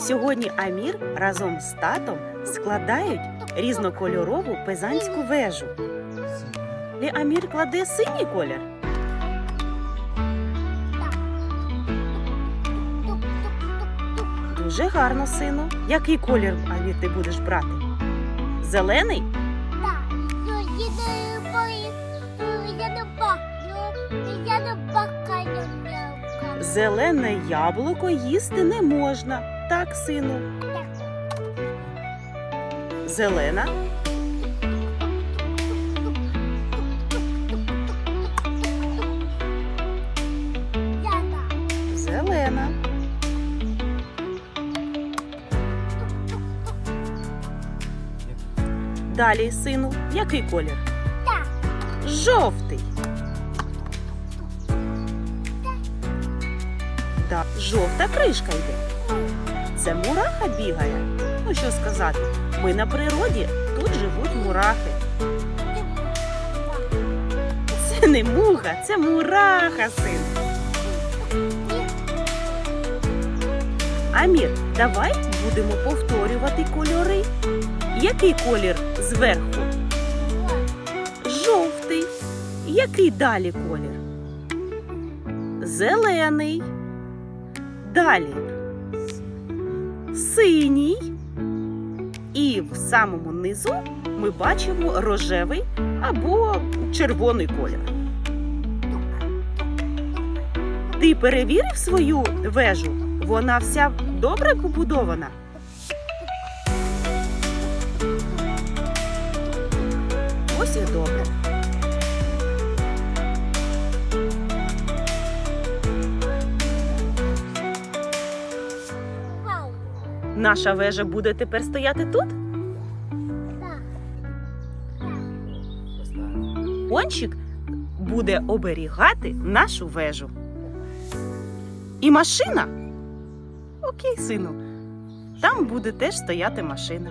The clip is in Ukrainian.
Сьогодні Амір разом з татом складають різнокольорову пизанську вежу. І Амір кладе синій колір. Дуже гарно, сину. Який колір, Амір, ти будеш брати? Зелений? Зелене яблуко їсти не можна. Так, сину. Зелена. Зелена. Далі, сину, який колір? Жовтий. Так, жовта кришка йде. Це мураха бігає. Ну що сказати, ми на природі, тут живуть мурахи. Це не муха, це мураха, син. Амір, давай будемо повторювати кольори. Який колір зверху? Жовтий. Який далі колір? Зелений. Далі. Синій. І в самому низу ми бачимо рожевий або червоний колір. Ти перевірив свою вежу? Вона вся добре побудована. Наша вежа буде тепер стояти тут? Пончик буде оберігати нашу вежу. І машина. Окей, сину. Там буде теж стояти машина.